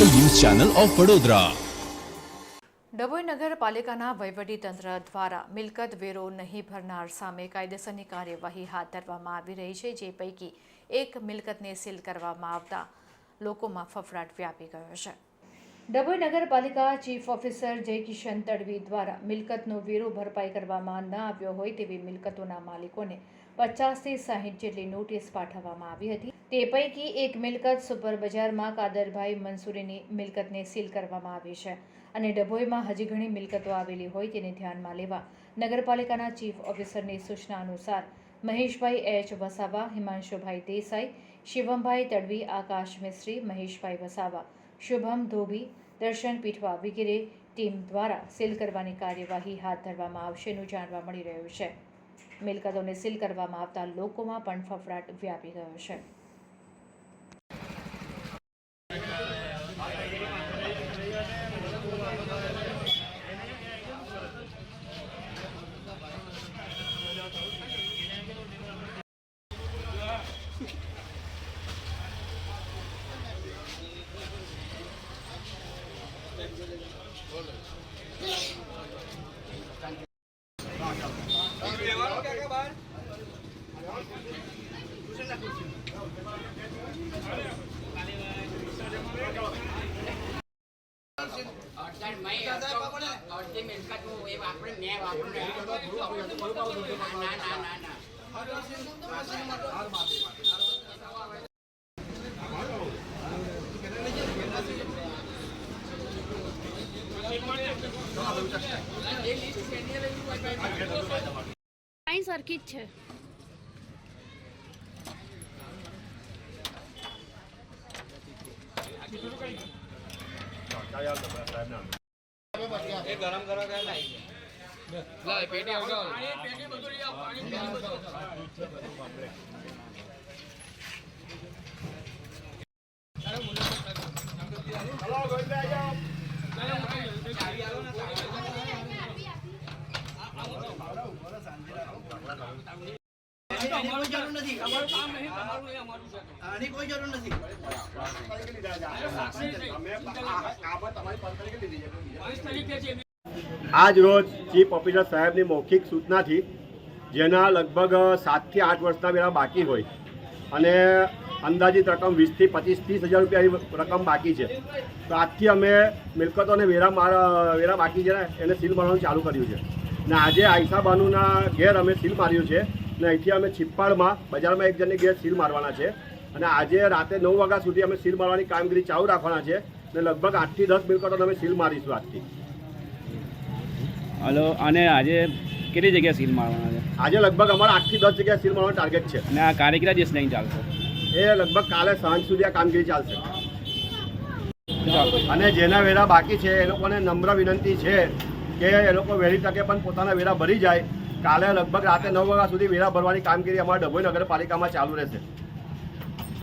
Channel of Vadodara. Dabhoi નગરપાલિકાના વહીવટીતંત્ર દ્વારા મિલકત વેરો નહીં ભરનાર સામે કાયદેસરની કાર્યવાહી હાથ ધરવામાં આવી રહી છે, જે પૈકી એક મિલકતને સીલ કરવામાં આવતા લોકોમાં ફફડાટ વ્યાપી ગયો છે. ડભોઈ નગરપાલિકા ચીફ ઓફિસર જયકિશન તડવી દ્વારા મિલકતનો વેરો ભરપાઈ કરવામાં ન આવ્યો હોય તેવી મિલકતોના માલિકોને પચાસથી સાહીઠ જેટલી નોટિસ પાઠવવામાં આવી હતી. તે પૈકી એક મિલકત સુપર બજારમાં કાદરભાઈ મંસૂરીની મિલકતને સીલ કરવામાં આવી છે અને ડભોઈમાં હજી ઘણી મિલકતો આવેલી હોય તેને ધ્યાનમાં લેવા નગરપાલિકાના ચીફ ઓફિસરની સૂચના અનુસાર મહેશભાઈ એચ. વસાવા, હિમાંશુભાઈ દેસાઈ, શિવમભાઈ તડવી, આકાશ મિસ્ત્રી, મહેશભાઈ વસાવા, શુભમ ધોબી, દર્શન પીઠવા વગેરે ટીમ દ્વારા સીલ કરવાની કાર્યવાહી હાથ ધરવામાં આવશેનું જાણવા મળી રહ્યું છે. મિલકતોને સીલ કરવામાં આવતા લોકોમાં પણ ફફડાટ વ્યાપી ગયો છે. અડધા સરખી જ અડધી મિલકત હું એ વાપરે મેં વાપરું ના ના ના ના અહીં સરખી જ છે કોઈ જરૂર નથી. આની કોઈ જરૂર નથી. આજ રોજ ચીફ ઓફિસર સાહેબની મૌખિક સૂચનાથી જેના લગભગ સાતથી આઠ વર્ષના વેરા બાકી હોય અને અંદાજિત રકમ વીસથી પચીસ ત્રીસ હજાર રૂપિયાની રકમ બાકી છે. તો આજથી અમે મિલકતોને વેરા માર વેરા બાકી છે એને સીલ મારવાનું ચાલુ કર્યું છે. ને આજે આઈસા બાનુના ઘેર અમે સીલ માર્યું છે. ને અહીંથી અમે છિપ્પાડમાં બજારમાં એક જણની ગેસ સીલ મારવાના છે. અને આજે રાતે નવ વાગ્યા સુધી અમે સીલ મારવાની કામગીરી ચાલુ રાખવાના છે ને લગભગ આઠથી દસ મિલકતોને અમે સીલ મારીશું આજથી. હલો અને આજે કેટલી જગ્યાએ સીલ મારવાના છે? આજે લગભગ અમારા આઠથી દસ જગ્યાએ સીલ મારવાનો ટાર્ગેટ છે. અને આ કાર્ય કેટલા દિવસ નહીં ચાલશે એ લગભગ કાલે સાંજ સુધી આ કામગીરી ચાલશે? અને જેના વેરા બાકી છે એ લોકોને નમ્ર વિનંતી છે કે એ લોકો વહેલી તકે પણ પોતાના વેરા ભરી જાય. કાલે લગભગ રાતે નવ વાગ્યા સુધી વેરા ભરવાની કામગીરી અમારા ડભોઈ નગરપાલિકામાં ચાલુ રહેશે.